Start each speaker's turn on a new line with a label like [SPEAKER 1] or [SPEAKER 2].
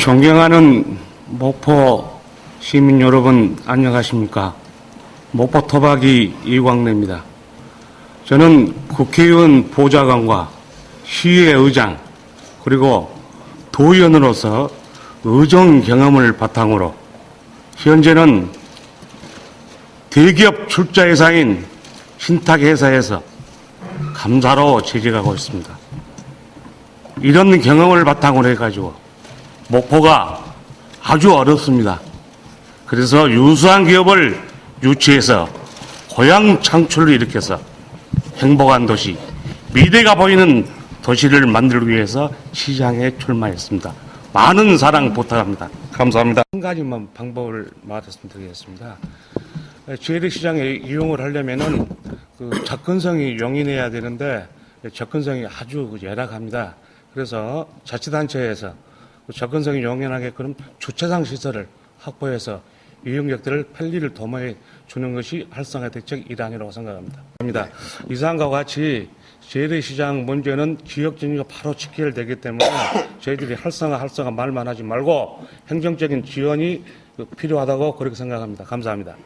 [SPEAKER 1] 존경하는 목포 시민 여러분 안녕하십니까? 목포 토박이 이광래입니다. 저는 국회의원 보좌관과 시의회 의장 그리고 도의원으로서 의정 경험을 바탕으로 현재는 대기업 출자 회사인 신탁회사에서 감사로 재직하고 있습니다. 이런 경험을 바탕으로 해가지고 목포가 아주 어렵습니다. 그래서 유수한 기업을 유치해서 고향 창출을 일으켜서 행복한 도시, 미래가 보이는 도시를 만들기 위해서 시장에 출마했습니다. 많은 사랑 부탁합니다. 감사합니다. 한 가지만 방법을 말씀드리겠습니다. 재래시장에 이용을 하려면은 그 접근성이 용인해야 되는데 접근성이 아주 열악합니다. 그래서 자치단체에서 그 접근성이 용인하게끔 주차장 시설을 확보해서 이용객들을 편리를 도모해 주는 것이 활성화 대책 일환이라고 생각합니다. 합니다. 이상과 같이 재래시장 문제는 지역 정의가 바로 직결되기 때문에 저희들이 활성화 활성화 말만 하지 말고 행정적인 지원이 필요하다고 그렇게 생각합니다. 감사합니다.